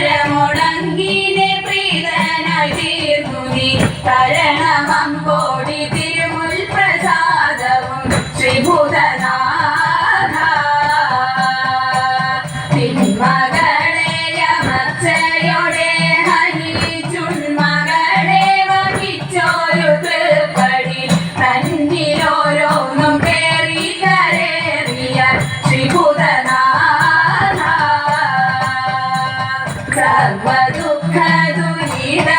പരമുടങ്ങിനെ പ്രീതനായി തീർന്നു നീ. കോടി ശ്രീഭൂതനാഥ സർവദുഃഖ ദുരിത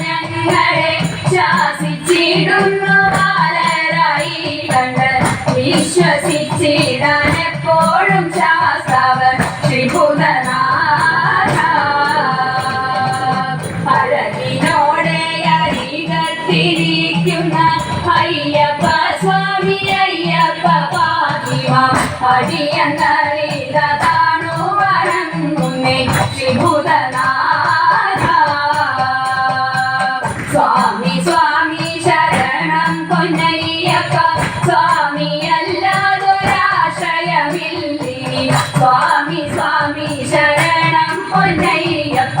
ചിന്തയിൽ ശാസിച്ചിടുന്നു ബാലരായി കണ്ട് വിശ്വസിച്ചിടാൻ അരികത്തിരിക്കുന്ന അയ്യപ്പ സ്വാമി അയ്യപ്പ പാതിമ. അടിയങ്ങളിതാണു വണങ്ങുന്നേ ശ്രീഭൂതനാഥ. സ്വാമി സ്വാമി ശരണം പൊന്നയ്യപ്പ. സ്വാമി അല്ലാതൊരാശ്രയമില്ലിനി സ്വാമി സ്വാമി ശരണം ശ്രീഭൂതനാഥ